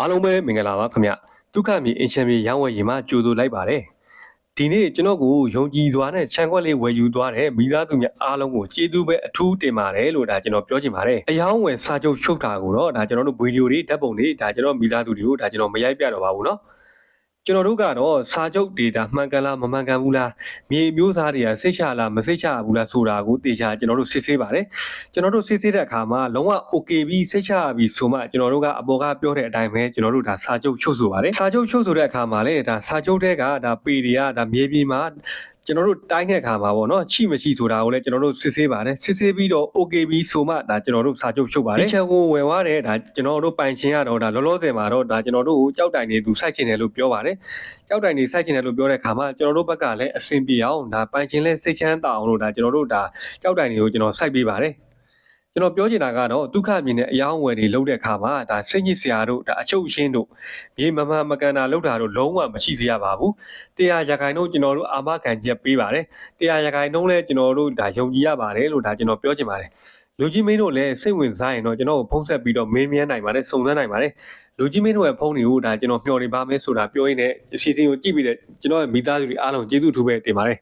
အားလုံးပဲမင်္ဂလာပါခင်ဗျဒုက္ခမြေအင်ရှင်မြေရောင်းဝယ်ရေးမှာကြိုဆိုလိုက်ပါတယ်ဒီနေ့ကျွန်တော်ကိုယုံကြည်စွာနဲ့ခြံခွက်လေးဝယ်ယူသွားတဲ့မိသားစုများအားလုံးကိုကျေးဇူးပဲအထူးတင်ပါတယ်လို့ဒါကျွန်တော်ပြောချင်ပါတယ်အယောင်းဝယ်စာချုပ်ချုပ်တာကိုတော့ဒါကျွန်တော်တို့ဗီဒီယိုတွေဓာတ်ပုံတွေဒါကျွန်တော်မိသားစုတွေကိုဒါကျွန်တော်မရိုက်ပြတော့ပါဘူးเนาะ ကျွန်တော်တို့ကတော့စာချုပ်ဒေတာမှန်ကန်လားမမှန်ကန်ဘူးလားမြေမျိုးသားတွေကစိတ်ချလားမစိတ်ချဘူးလားဆိုတာကိုတေချာကျွန်တော်တို့စစ်ဆေးပါတယ်ကျွန်တော်တို့စစ်ဆေးတဲ့အခါမှာလုံးဝ okay ပြီးစိတ်ချပြီဆိုမှကျွန်တော်တို့ကအပေါ်ကပြောတဲ့အတိုင်းပဲကျွန်တော်တို့ဒါစာချုပ်ချုပ်ဆိုပါတယ်စာချုပ်ချုပ်ဆိုတဲ့အခါမှာလည်းဒါစာချုပ်တဲ့ကဒါပေတွေကဒါမြေပြင်မှာ ကျွန်တော်တို့တိုင်းတဲ့အခါမှာပေါ့နော်ချိမရှိဆိုတာကိုလည်းကျွန်တော်တို့စစ်ဆေးပါတယ်စစ်ဆေးပြီးတော့ okay ပြီးဆိုမှဒါကျွန်တော်တို့စာချုပ်ချုပ်ပါတယ်ဒီချက်ကိုဝယ်သွားတယ်ဒါကျွန်တော်တို့ပိုင်ရှင်ကတော့ဒါလောလောဆယ်မှာတော့ဒါကျွန်တော်တို့ကိုကြောက်တိုင်နေသူစိုက်ချင်တယ်လို့ပြောပါတယ်ကြောက်တိုင်နေစိုက်ချင်တယ်လို့ပြောတဲ့အခါမှာကျွန်တော်တို့ဘက်ကလည်းအဆင်ပြေအောင်ဒါပိုင်ရှင်လည်းစိတ်ချမ်းသာအောင်လို့ဒါကျွန်တော်တို့ဒါကြောက်တိုင်တွေကိုကျွန်တော်စိုက်ပေးပါတယ် ကျွန်တော်ပြောချင်တာကတော့ဒုက္ခမြင်တဲ့အယောင်းအဝယ်တွေလုပ်တဲ့အခါမှာဒါစိတ်ညစ်စရာတို့ဒါအချုပ်အရှင်းတို့မြေမမှန်မကန်တာလုပ်တာတို့လုံးဝမရှိစေရပါဘူးတရားရခိုင်တို့ကျွန်တော်တို့အာမခံချက်ပေးပါတယ်တရားရခိုင်တို့လည်းကျွန်တော်တို့ဒါယုံကြည်ရပါတယ်လို့ဒါကျွန်တော်ပြောချင်ပါတယ်လူကြီးမင်းတို့လည်းစိတ်ဝင်စားရင်တော့ကျွန်တော်ကိုဖုန်းဆက်ပြီးတော့မေးမြန်းနိုင်ပါတယ်စုံစမ်းနိုင်ပါတယ်လူကြီးမင်းတို့ရဲ့ဖုန်းတွေကိုဒါကျွန်တော်မျှော်နေပါမယ်ဆိုတာပြောရင်းနဲ့အစီအစဉ်ကိုကြည့်ပြီးတဲ့ကျွန်တော်ရဲ့မိသားစုတွေအားလုံးကျေးဇူးထူးပဲတင်ပါတယ်